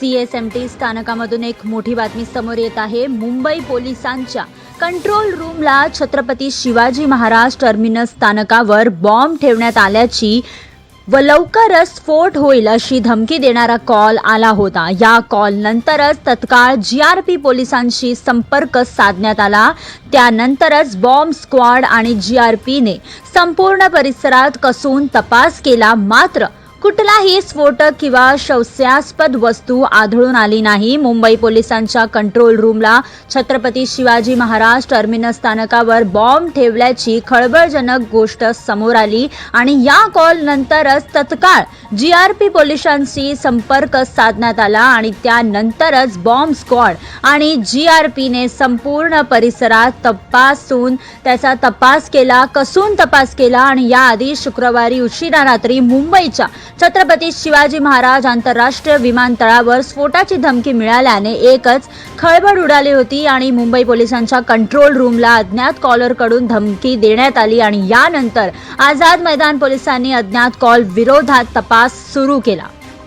C S M T स्थानकामधून एक मोठी बातमी समोर येत आहे. मुंबई पोलिसांच्या कंट्रोल रूमला छत्रपती शिवाजी महाराज टर्मिनस स्थानकावर बॉम्ब ठेवण्यात आल्याची व लवकरच स्फोट होईल अशी धमकी देणारा कॉल आला होता. या कॉल नंतरच तत्काळ जी आर पी पोलिसांशी संपर्क साधण्यात आला. त्यानंतरच बॉम्ब स्क्वॉड आणि जी आर पीने संपूर्ण परिसरात कसून तपास केला. मात्र कुठलाही स्फोटक किंवा शौस्यास्पद वस्तू आढळून आली नाही. मुंबई पोलिसांच्या कंट्रोल रूमला छत्रपती शिवाजी महाराज टर्मिनस स्थानकावर बॉम्ब ठेवल्याची खळबळजनक गोष्ट समोर आली आणि या कॉल नंतरच तत्काळ जी आर पी पोलिसांशी संपर्क साधण्यात आला आणि त्यानंतरच बॉम्ब स्क्वॉड आणि जी आर पीने संपूर्ण परिसरात तपासून त्याचा तपास केला कसून तपास केला आणि याआधी शुक्रवारी उशिरा रात्री मुंबईच्या छत्रपती शिवाजी महाराज आंतरराष्ट्रीय विमानतळावर स्फोटाची धमकी मिळाल्याने एकच खळबळ उडाली होती आणि मुंबई पोलिसांच्या कंट्रोल रूमला अज्ञात कॉलरकडून धमकी देण्यात आली आणि यानंतर आझाद मैदान पोलिसांनी अज्ञात कॉल विरोधात तपास तपास सुरू केला.